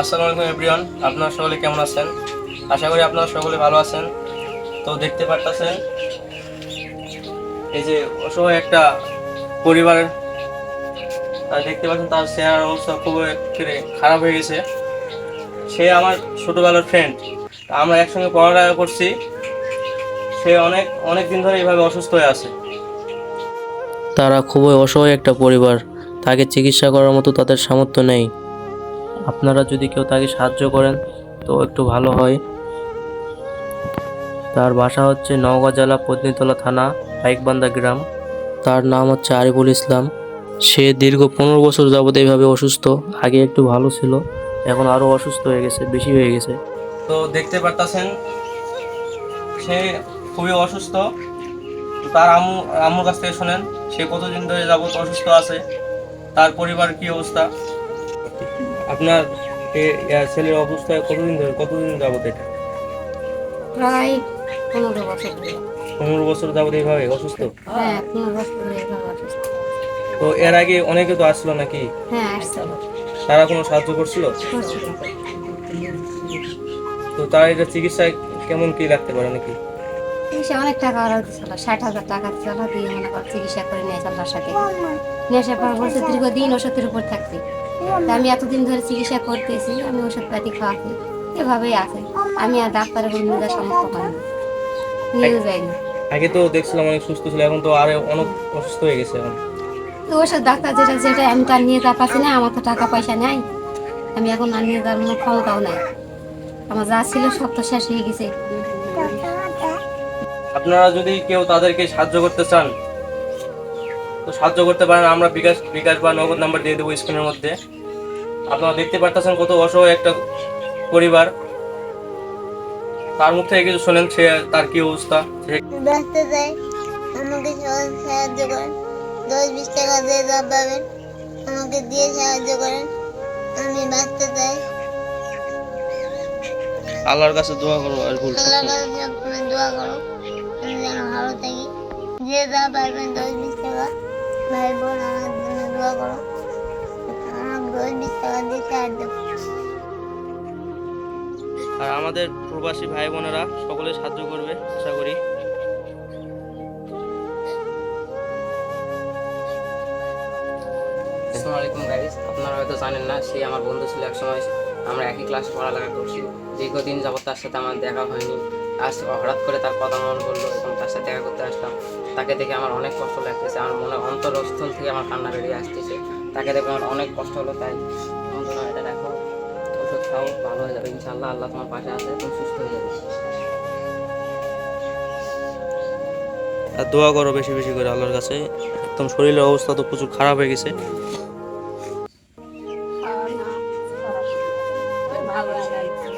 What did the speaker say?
আসসালামু আলাইকুম, এভরিওয়ান। আপনারা সকলে কেমন আছেন? আশা করি আপনারা সকলে ভালো আছেন। তো দেখতে পারতেছেন, এই যে অসহায় একটা পরিবারের তারা দেখতে পাচ্ছেন তার চেহারার অবস্থা খুব খারাপ হয়ে গেছে। সে আমার ছোটবেলার ফ্রেন্ড আমরা একসঙ্গে পড়ালেখা করছি। সে অনেক অনেক দিন ধরে এইভাবে অসুস্থ হয়ে আছে। তারা খুবই অসহায় একটা পরিবার। তাকে চিকিৎসা করার মতো তাদের সামর্থ্য নেই। আপনারা যদি কেউ তাকে সাহায্য করেন, তো একটু ভালো হয়। তার বাসা হচ্ছে নওগাঁ জেলা পত্নীতলা থানা, পাইকবান্ধা গ্রাম। তার নাম হচ্ছে আরিফুল ইসলাম। সে দীর্ঘ পনেরো বছর যাবত এইভাবে অসুস্থ। আগে একটু ভালো ছিল, এখন আরও অসুস্থ হয়ে গেছে, বেশি হয়ে গেছে। তো দেখতে পারতাছেন, সে খুবই অসুস্থ। তার আম্মু আম্মুর কাছ থেকে শোনেন সে কতদিন ধরে যাবত অসুস্থ আছে তার পরিবার কি অবস্থা? আপনার ছেলের অবস্থা কতদিন ধরে কতদিন যাবত এটা? প্রায় পনেরো বছর পনেরো বছর যাবত এইভাবে অসুস্থ? হ্যাঁ এভাবে অসুস্থ। তো এর আগে অনেকে তো আসলো নাকি? হ্যাঁ তারা কোনো সাহায্য করছিল? করছিল। তো তার এটা চিকিৎসায় কেমন কি লাগতে পারে নাকি? চিকিৎসা অনেক টাকা ওরা দিচ্ছিল ষাট হাজার টাকা দিচ্ছিল দিয়ে মনে কর চিকিৎসা করে বাসাতে নিয়ে আসার পর বলছে দীর্ঘদিন ওষুধের উপর থাকতে তা আমি এতদিন ধরে চিকিৎসা করতেছি আমি ওষুধ পাতি খাওয়াচ্ছি এভাবেই আছে। আমি আর ডাক্তারের পাইনি নিয়ে যাইনি আগে তো দেখছিলাম অনেক সুস্থ ছিল এখন তো আরে অনেক অসুস্থ হয়ে গেছে এখন। তো ওষুধ ডাক্তার যেটা যেটা আমি তার নিয়ে যা পাচ্ছি না আমার তো টাকা পয়সা নাই। আমি এখন আর নিয়ে যাওয়ার কোনো ক্ষমতাও নাই। আমার যা ছিল সব তো শেষ হয়ে গেছে। আপনারা যদি কেউ তাদেরকে সাহায্য করতে চান তো সাহায্য করতে পারেন। আমরা বিকাশ বিকাশ বা নগদ নাম্বার দিয়ে দেবো স্ক্রিনের মধ্যে। আপনারা দেখতে পারতেছেন কত অসহায় একটা পরিবার। তার মুখ থেকে কিছু শোনেন সে তার কি অবস্থা? সে যায় আমাকে সাহায্য করেন। দশ বিশ টাকা দিয়ে যা পাবেন আমাকে দিয়ে সাহায্য করেন। আমি বাঁচতে চাই আল্লাহর কাছে দোয়া করো আর ভুল আল্লাহ কাছে দোয়া করো। যে যা পারবেন দশ বিশ টাকা ভাই বোন আমার জন্য দোয়া করো। দশ বিশ টাকা দিয়ে সাহায্য আর আমাদের প্রবাসী ভাই বোনেরা সকলে সাহায্য করবে আশা করি। আসসালামু আলাইকুম গাইস আপনারা হয়তো জানেন না সে আমার বন্ধু ছিল একসময়। আমরা একই ক্লাসে পড়ালেখা করছি। দীর্ঘদিন যাবত তার সাথে আমার দেখা হয়নি। আজ হঠাৎ করে তার কথা মনে করল এবং তার সাথে দেখা করতে আসলাম। তাকে দেখে আমার অনেক কষ্ট লাগতেছে। আমার মনে অন্তরস্থল থেকে আমার কান্না বেরিয়ে আসতেছে। তাকে দেখে আমার অনেক কষ্ট হলো, তাই বন্ধুরা, এটা দেখো। ওষুধ খাও, ভালো হয়ে যাবে ইনশাল্লাহ আল্লাহ তোমার পাশে আছে, তুমি সুস্থ হয়ে যাবে। আর দোয়া করো বেশি বেশি করে আল্লাহর কাছে। একদম শরীরের অবস্থা তো প্রচুর খারাপ হয়ে গেছে। Aku.